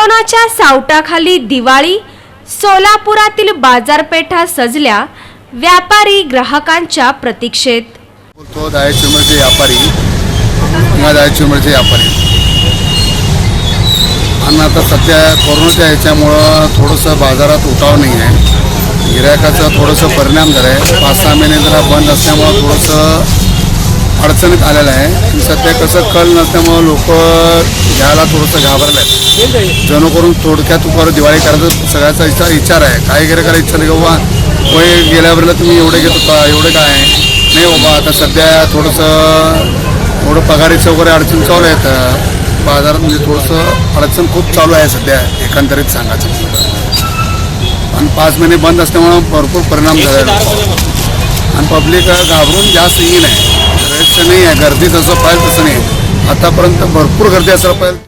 कोरोनाच्या सावटाखाली दिवाळी सोलापुरातील बाजारपेठा सजल्या व्यापारी ग्राहकांच्या प्रतीक्षेत. बोलतो दहा व्यापारी. किंवा दहा व्यापारी. आणि आता सध्या कोरोनाच्या ह्याच्यामुळं थोडंसं बाजारात उठाव नाही आहे. गिरायकाचा थोडंसं परिणाम झाला आहे पाच सहा महिने जरा बंद असल्यामुळं थोडंसं अडचणीत आलेलं आहे. आणि सध्या कसं कल नसल्यामुळं लोक त्याला थोडंसं घाबरलं आहे जणू करून थोडक्यात परत दिवाळी करायचं सगळ्याचा इच्छा विचार आहे. काय गेलं करायला इच्छा नाही की बाबा वय गेल्यावरला तुम्ही एवढे घेत होता एवढे काय? नाही बाबा आता सध्या थोडंसं थोडं पगारीचं वगैरे अडचण चालू आहेत बाजारात म्हणजे थोडंसं अडचण खूप चालू आहे सध्या एकंदरीत सांगायचं आणि पाच महिने बंद असल्यामुळं भरपूर परिणाम झाला आणि पब्लिक घाबरून जास्त येईल आहे रेटचं नाही आहे गर्दी जसं पाहिजे तसं नाही आहे. आतापर्यंत भरपूर गर्दी असायला पाहिजे.